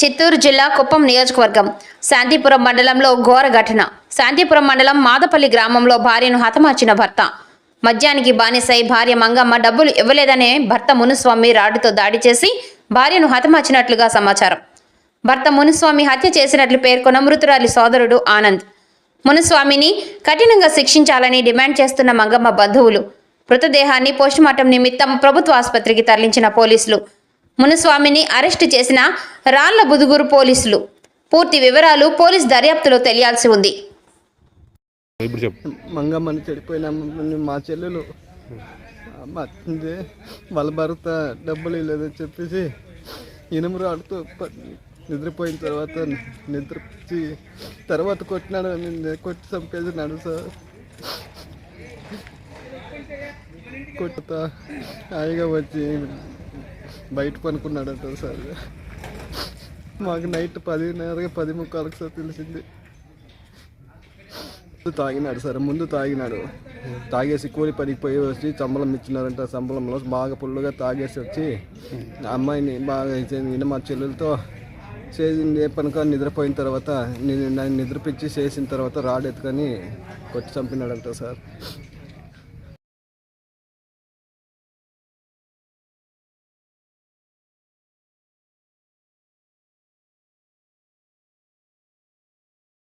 చిత్తూరు జిల్లా కుప్పం నియోజకవర్గం. శాంతిపురం మండలంలో ఘోర ఘటన. శాంతిపురం మండలం మాదపల్లి గ్రామంలో భార్యను హతమార్చిన భర్త. మద్యానికి బానిసై భార్య మంగమ్మ డబ్బులు ఇవ్వలేదనే భర్త మునుస్వామి రాడుతో దాడి చేసి భార్యను హతమార్చినట్లుగా సమాచారం. భర్త మునుస్వామి హత్య చేసినట్లు పేర్కొన్న మృతురాలి సోదరుడు ఆనంద్. మునుస్వామిని కఠినంగా శిక్షించాలని డిమాండ్ చేస్తున్న మంగమ్మ బంధువులు. మృతదేహాన్ని పోస్టుమార్టం నిమిత్తం ప్రభుత్వ ఆసుపత్రికి తరలించిన పోలీసులు. మునుస్వామిని అరెస్టు చేసిన రాళ్ళ బుదుగురు పోలీసులు. పూర్తి వివరాలు పోలీస్ దర్యాప్తులో తెలియాల్సి ఉంది. మంగమ్మని చెడిపోయిన మా చెల్లెలు వాళ్ళ భర్త డబ్బులు ఇవ్వలేదని చెప్పేసి ఇనుము రాడుతూ నిద్రపోయిన తర్వాత నిద్రచి తర్వాత కొట్టినాడు కొట్టి చంపేసినాడు సార్. కొట్టుతా హాయిగా వచ్చి బయట పనుకున్నాడట సార్. మాకు నైట్ పదిన్నరగా పది ముక్కాలకు సార్ తెలిసింది. తాగినాడు సార్ ముందు తాగినాడు. తాగేసి కూలి పనికి పోయి వచ్చి సంబలం ఇచ్చినారంట సంబలంలో బాగా పుల్లుగా తాగేసి వచ్చి అమ్మాయిని బాగా ఈయన మా చెల్లెలతో చేసింది పనుక నిద్రపోయిన తర్వాత నేను నన్ను చేసిన తర్వాత రాడ్ ఎత్తుకొని కొట్టి చంపినాడంట సార్.